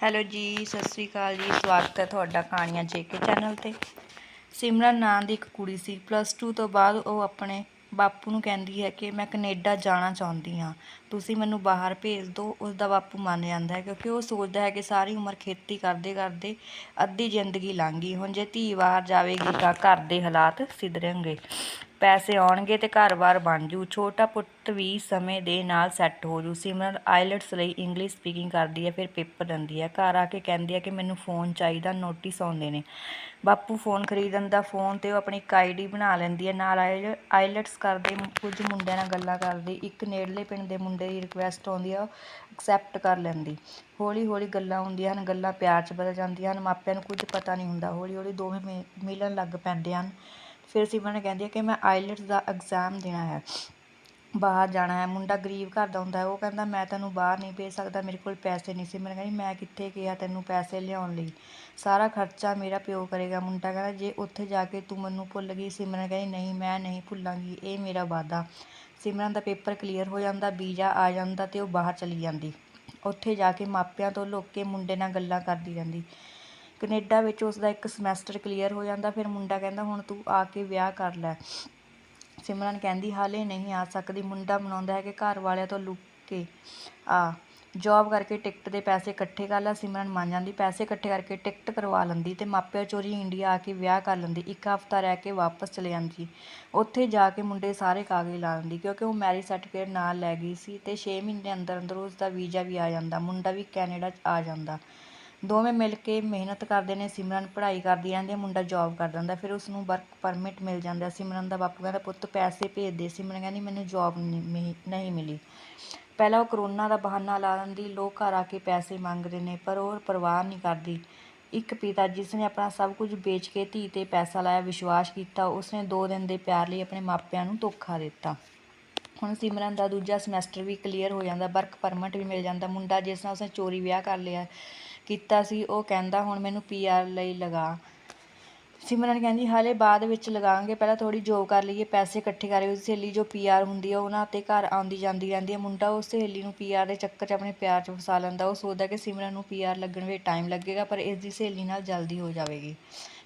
Hello ਜੀ, ਸਤਿ ਸ੍ਰੀ ਅਕਾਲ ਜੀ। ਸਵਾਗਤ ਹੈ ਤੁਹਾਡਾ ਕਹਾਣੀਆਂ ਜੇਕੇ ਚੈਨਲ ਤੇ। ਸਿਮਰਨ ਨਾਂ ਦੀ ਇੱਕ ਕੁੜੀ ਸੀ। ਪਲੱਸ 2 ਤੋਂ ਬਾਅਦ ਉਹ ਆਪਣੇ ਬਾਪੂ ਨੂੰ ਕਹਿੰਦੀ ਹੈ ਕਿ ਮੈਂ ਕੈਨੇਡਾ ਜਾਣਾ ਚਾਹੁੰਦੀ ਹਾਂ। ਤੁਸੀਂ ਮੈਨੂੰ ਬਾਹਰ ਭੇਜ ਦਿਓ ਉਸ ਦਾ ਬਾਪੂ ਮੰਨ ਜਾਂਦਾ ਹੈ ਕਿਉਂਕਿ ਉਹ ਸੋਚਦਾ ਹੈ ਕਿ ਸਾਰੀ ਉਮਰ ਖੇਤੀ ਕਰਦੇ ਕਰਦੇ ਅੱਧੀ ਜ਼ਿੰਦਗੀ ਲੰਘ ਗਈ। ਹੁਣ ਜੇ ਧੀ ਬਾਹਰ ਜਾਵੇਗੀ ਤਾਂ ਘਰ ਦੇ ਹਾਲਾਤ ਸਿਧਰਣਗੇ ਪੈਸੇ ਆਉਣਗੇ ਤੇ ਘਰ-ਬਾਰ ਬਣ ਜੂ। ਛੋਟਾ ਪੁੱਤ ਵੀ ਸਮੇਂ ਦੇ ਨਾਲ ਸੈੱਟ ਹੋ ਜੂ। ਸਿਮਰਨ ਆਈਲਟਸ ਲਈ ਇੰਗਲਿਸ਼ ਸਪੀਕਿੰਗ ਕਰਦੀ ਹੈ, ਫਿਰ ਪੇਪਰ ਦਿੰਦੀ ਹੈ। ਘਰ ਆ ਕੇ ਕਹਿੰਦੀ ਹੈ ਕਿ ਮੈਨੂੰ ਫੋਨ ਚਾਹੀਦਾ ਨੋਟਿਸ ਆਉਂਦੇ ਨੇ। ਬਾਪੂ ਫੋਨ ਖਰੀਦਣ ਦਾ ਫੋਨ ਤੇ ਉਹ ਆਪਣੀ ਇੱਕ ਆਈਡੀ ਬਣਾ ਲੈਂਦੀ ਹੈ। ਨਾਲ ਆਈਲਟਸ ਕਰਦੇ ਕੁਝ ਮੁੰਡਿਆਂ ਨਾਲ ਗੱਲਾਂ ਕਰਦੀ। ਇੱਕ ਨੇੜਲੇ ਪਿੰਡ ਦੇ ਮੁੰਡੇ ਦੀ ਰਿਕੁਐਸਟ ਆਉਂਦੀ ਆ ਐਕਸੈਪਟ ਕਰ ਲੈਂਦੀ। ਹੌਲੀ ਹੌਲੀ ਗੱਲਾਂ ਹੁੰਦੀਆਂ ਹਨ, ਗੱਲਾਂ ਪਿਆਰ 'ਚ ਬਦਲ ਜਾਂਦੀਆਂ ਹਨ। ਮਾਪਿਆਂ ਨੂੰ ਕੁਝ ਪਤਾ ਨਹੀਂ ਹੁੰਦਾ। ਹੌਲੀ ਹੌਲੀ ਦੋਵੇਂ ਮਿ- ਮਿਲਣ ਲੱਗ ਪੈਂਦੇ ਹਨ। ਫਿਰ ਸਿਮਰਨ ਕਹਿੰਦੀ ਹੈ ਕਿ ਮੈਂ ਆਈਲਟਸ ਦਾ ਐਗਜ਼ਾਮ ਦੇਣਾ ਹੈ। ਬਾਹਰ ਜਾਣਾ ਹੈ। ਮੁੰਡਾ ਗਰੀਬ ਘਰ ਦਾ ਹੁੰਦਾ ਹੈ। ਉਹ ਕਹਿੰਦਾ, ਮੈਂ ਤੈਨੂੰ ਬਾਹਰ ਨਹੀਂ ਭੇਜ ਸਕਦਾ। ਮੇਰੇ ਕੋਲ ਪੈਸੇ ਨਹੀਂ ਸਿਮਰਨ ਕਹਿੰਦੀ, ਮੈਂ ਕਿੱਥੇ ਗਿਆ ਤੈਨੂੰ ਪੈਸੇ ਲਿਆਉਣ ਲਈ? ਸਾਰਾ ਖਰਚਾ ਮੇਰਾ ਪਿਓ ਕਰੇਗਾ। ਮੁੰਡਾ ਕਹਿੰਦਾ, ਜੇ ਉੱਥੇ ਜਾ ਕੇ ਤੂੰ ਮੈਨੂੰ ਭੁੱਲ ਗਈ? ਸਿਮਰਨ ਕਹਿੰਦੀ, ਨਹੀਂ, ਮੈਂ ਨਹੀਂ ਭੁੱਲਾਂਗੀ। ਇਹ ਮੇਰਾ ਵਾਅਦਾ। ਸਿਮਰਨ ਦਾ ਪੇਪਰ ਕਲੀਅਰ ਹੋ ਜਾਂਦਾ, ਵੀਜ਼ਾ ਆ ਜਾਂਦਾ ਤੇ ਉਹ ਬਾਹਰ ਚਲੀ ਜਾਂਦੀ। ਉੱਥੇ ਜਾ ਕੇ ਮਾਪਿਆਂ ਤੋਂ ਲੁੱਕ ਕੇ ਮੁੰਡੇ ਨਾਲ ਗੱਲਾਂ ਕਰਦੀ ਰਹਿੰਦੀ। ਕੈਨੇਡਾ ਵਿੱਚ ਉਸ ਦਾ ਇੱਕ ਸਮੈਸਟਰ ਕਲੀਅਰ ਹੋ ਜਾਂਦਾ, ਫਿਰ ਮੁੰਡਾ ਕਹਿੰਦਾ, ਹੁਣ ਤੂੰ ਆ ਕੇ ਵਿਆਹ ਕਰ ਲੈ। ਸਿਮਰਨ ਕਹਿੰਦੀ, ਹਾਲੇ ਨਹੀਂ ਆ ਸਕਦੀ, ਮੁੰਡਾ ਮਨਾਉਂਦਾ ਹੈ ਕਿ ਘਰ ਵਾਲਿਆਂ ਤੋਂ ਲੁੱਕ ਕੇ ਆ। ਜੌਬ ਕਰਕੇ ਟਿਕਟ ਦੇ ਪੈਸੇ ਇਕੱਠੇ ਕਰ ਲੈ। ਸਿਮਰਨ ਮੰਨ ਜਾਂਦੀ, ਪੈਸੇ ਇਕੱਠੇ ਕਰਕੇ ਟਿਕਟ ਕਰਵਾ ਲੈਂਦੀ ਤੇ ਮਾਪਿਆਂ ਚੋਰੀ ਇੰਡੀਆ ਆ ਕੇ ਵਿਆਹ ਕਰ ਲੈਂਦੀ, ਇੱਕ ਹਫ਼ਤਾ ਰਹਿ ਕੇ ਵਾਪਸ ਚਲੇ ਜਾਂਦੀ। ਉੱਥੇ ਜਾ ਕੇ ਮੁੰਡੇ ਸਾਰੇ ਕਾਗਜ਼ ਲਾ ਦਿੰਦੀ, ਕਿਉਂਕਿ ਉਹ ਮੈਰਿਜ ਸਰਟੀਫਿਕੇਟ ਨਾਲ ਲੈ ਗਈ ਸੀ ਤੇ 6 ਮਹੀਨੇ ਅੰਦਰ ਅੰਦਰ ਉਸ ਦਾ ਵੀਜ਼ਾ ਵੀ ਆ ਜਾਂਦਾ, ਮੁੰਡਾ ਵੀ ਕੈਨੇਡਾ 'ਚ ਆ ਜਾਂਦਾ। ਦੋਵੇਂ ਮਿਲ ਕੇ ਮਿਹਨਤ ਕਰਦੇ ਨੇ, ਸਿਮਰਨ ਪੜ੍ਹਾਈ ਕਰਦੀ ਰਹਿੰਦੀ ਹੈ, ਮੁੰਡਾ ਜੌਬ ਕਰ ਦਿੰਦਾ ਫਿਰ ਉਸ ਨੂੰ ਵਰਕ ਪਰਮਿਟ ਮਿਲ ਜਾਂਦਾ ਸਿਮਰਨ ਦਾ ਬਾਪੂ ਕਹਿੰਦਾ, ਪੁੱਤ, ਪੈਸੇ ਭੇਜ ਦੇ ਸਿਮਰਨ ਕਹਿੰਦੀ, ਮੈਨੂੰ ਜੌਬ ਨਹੀਂ ਮਿਲੀ। ਪਹਿਲਾਂ ਉਹ ਕਰੋਨਾ ਦਾ ਬਹਾਨਾ ਲਾ ਦਿੰਦੀ, ਲੋਕ ਘਰ ਆ ਕੇ ਪੈਸੇ ਮੰਗਦੇ ਨੇ, ਪਰ ਉਹ ਪਰਵਾਹ ਨਹੀਂ ਕਰਦੀ। ਇੱਕ ਪਿਤਾ ਜਿਸ ਨੇ ਆਪਣਾ ਸਭ ਕੁਝ ਵੇਚ ਕੇ ਧੀ ਤੇ ਪੈਸਾ ਲਾਇਆ, ਵਿਸ਼ਵਾਸ ਕੀਤਾ, ਉਸਨੇ 2 ਦਿਨ ਦੇ ਪਿਆਰ ਲਈ ਆਪਣੇ ਮਾਪਿਆਂ ਨੂੰ ਧੋਖਾ ਦਿੱਤਾ। ਹੁਣ ਸਿਮਰਨ ਦਾ ਦੂਜਾ ਸਮੈਸਟਰ ਵੀ ਕਲੀਅਰ ਹੋ ਜਾਂਦਾ ਵਰਕ ਪਰਮਿਟ ਵੀ ਮਿਲ ਜਾਂਦਾ। ਮੁੰਡਾ ਜਿਸ ਨਾਲ ਉਸਨੇ ਚੋਰੀ ਵਿਆਹ ਕਰ ਲਿਆ ਕੀਤਾ ਸੀ, ਉਹ ਕਹਿੰਦਾ ਹੁਣ ਮੈਨੂੰ ਪੀਆਰ ਲਈ ਲਗਾ। ਸਿਮਰਨ ਕਹਿੰਦੀ, ਹਾਲੇ ਬਾਅਦ ਵਿੱਚ ਲਗਾਵਾਂਗੇ ਪਹਿਲਾਂ ਥੋੜੀ ਜੋਬ ਕਰ ਲਈਏ, ਪੈਸੇ ਇਕੱਠੇ ਕਰੇ ਉਹਦੀ ਸਹੇਲੀ ਜੋ ਪੀਆਰ ਹੁੰਦੀ ਆ, ਉਹਨਾਂ ਤੇ ਘਰ ਆਉਂਦੀ ਜਾਂਦੀ ਰਹਿੰਦੀ ਹੈ ਮੁੰਡਾ ਉਸ ਸਹੇਲੀ ਨੂੰ ਪੀਆਰ ਦੇ ਚੱਕਰ 'ਚ ਆਪਣੇ ਪਿਆਰ 'ਚ ਫਸਾ ਲੈਂਦਾ। ਉਹ ਸੋਚਦਾ ਕਿ ਸਿਮਰਨ ਨੂੰ ਪੀਆਰ ਲੱਗਣ ਵਿੱਚ ਟਾਈਮ ਲੱਗੇਗਾ, ਪਰ ਇਸ ਦੀ ਸਹੇਲੀ ਨਾਲ ਜਲਦੀ ਹੋ ਜਾਵੇਗੀ।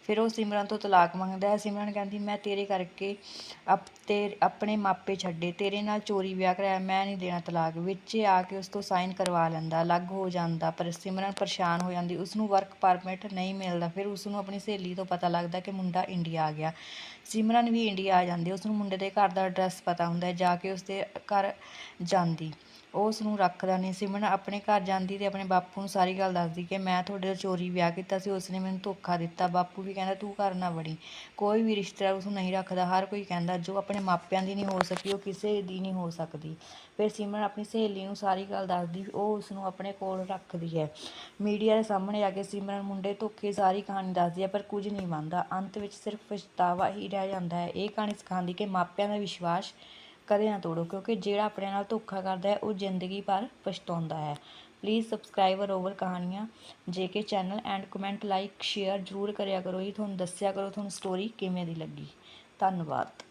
ਫਿਰ ਉਹ ਸਿਮਰਨ ਤੋਂ ਤਲਾਕ ਮੰਗਦਾ ਹੈ। ਸਿਮਰਨ ਕਹਿੰਦੀ, ਮੈਂ ਤੇਰੇ ਕਰਕੇ ਅਪ, ਤੇ ਆਪਣੇ ਮਾਪੇ ਛੱਡੇ। ਤੇਰੇ ਨਾਲ ਚੋਰੀ ਵਿਆਹ ਕਰਾਇਆ, ਮੈਂ ਨਹੀਂ ਦੇਣਾ ਤਲਾਕ। ਵਿੱਚ ਆ ਕੇ ਉਸ ਤੋਂ ਸਾਈਨ ਕਰਵਾ ਲੈਂਦਾ। ਅਲੱਗ ਹੋ ਜਾਂਦਾ। ਪਰ ਸਿਮਰਨ ਪਰੇਸ਼ਾਨ ਹੋ ਜਾਂਦੀ। ਉਸ ਨੂੰ ਵਰਕ ਪਰਮਿਟ ਨਹੀਂ ਮਿਲਦਾ। ਫਿਰ ਉਸ ਨੂੰ ਆਪਣੀ ਸਹੇਲੀ ਤੋਂ ਪਤਾ ਲੱਗਦਾ ਕਿ ਮੁੰਡਾ ਇੰਡੀਆ ਆ ਗਿਆ। ਸਿਮਰਨ ਵੀ ਇੰਡੀਆ ਆ ਜਾਂਦੀ। ਉਸ ਨੂੰ ਮੁੰਡੇ ਦੇ ਘਰ ਦਾ ਐਡਰੈਸ ਪਤਾ ਹੁੰਦਾ ਜਾ ਕੇ ਉਸ ਦੇ ਘਰ ਜਾਂਦੀ। ਉਹ ਉਸ ਨੂੰ ਰੱਖਦਾ ਨਹੀਂ ਸਿਮਰਨ ਆਪਣੇ ਘਰ ਜਾਂਦੀ ਤੇ ਆਪਣੇ ਬਾਪੂ ਨੂੰ ਸਾਰੀ ਗੱਲ ਦੱਸਦੀ ਕਿ ਮੈਂ ਤੁਹਾਡੇ ਤੋਂ ਚੋਰੀ ਵਿਆਹ ਕੀਤਾ ਸੀ, ਉਸਨੇ ਮੈਨੂੰ ਧੋਖਾ ਦਿੱਤਾ। ਬਾਪੂ ਵੀ ਕਹਿੰਦਾ, ਤੂੰ ਘਰ ਨਾ ਵੜੀ। ਕੋਈ ਵੀ ਰਿਸ਼ਤੇਦਾਰ ਉਸ ਨੂੰ ਨਹੀਂ ਰੱਖਦਾ। ਹਰ ਕੋਈ ਕਹਿੰਦਾ, ਜੋ ਆਪਣੇ ਮਾਪਿਆਂ ਦੀ ਨਹੀਂ ਹੋ ਸਕੀ, ਉਹ ਕਿਸੇ ਦੀ ਨਹੀਂ ਹੋ ਸਕਦੀ। ਫਿਰ ਸਿਮਰਨ ਆਪਣੀ ਸਹੇਲੀ ਨੂੰ ਸਾਰੀ ਗੱਲ ਦੱਸਦੀ, ਉਹ ਉਸ ਨੂੰ ਆਪਣੇ ਕੋਲ ਰੱਖਦੀ ਹੈ। ਮੀਡੀਆ ਦੇ ਸਾਹਮਣੇ ਆ ਕੇ ਸਿਮਰਨ ਮੁੰਡੇ ਧੋਖੇ ਸਾਰੀ ਕਹਾਣੀ ਦੱਸਦੀ ਹੈ, ਪਰ ਕੁਝ ਨਹੀਂ ਬਣਦਾ ਅੰਤ ਵਿੱਚ ਸਿਰਫ ਪਛਤਾਵਾ ਹੀ ਰਹਿ ਜਾਂਦਾ ਹੈ। ਇਹ ਕਹਾਣੀ ਸਿਖਾਉਂਦੀ ਕਿ ਮਾਪਿਆਂ ਦਾ ਵਿਸ਼ਵਾਸ ਕਦੇ ਨਾ ਤੋੜੋ, ਕਿਉਂਕਿ ਜਿਹੜਾ ਆਪਣੇ ਨਾਲ ਧੋਖਾ ਕਰਦਾ ਹੈ, ਉਹ ਜ਼ਿੰਦਗੀ ਭਰ ਪਛਤਾਉਂਦਾ ਹੈ। ਪਲੀਜ਼ ਸਬਸਕ੍ਰਾਈਬਰ ਓਵਰ ਕਹਾਣੀਆਂ। ਜੇ JK channel and comment like share ਜ਼ਰੂਰ ਕਰਿਆ ਕਰੋ ਜੀ। ਤੁਹਾਨੂੰ ਦੱਸਿਆ ਕਰੋ ਤੁਹਾਨੂੰ ਸਟੋਰੀ ਕਿਵੇਂ ਦੀ ਲੱਗੀ। ਧੰਨਵਾਦ।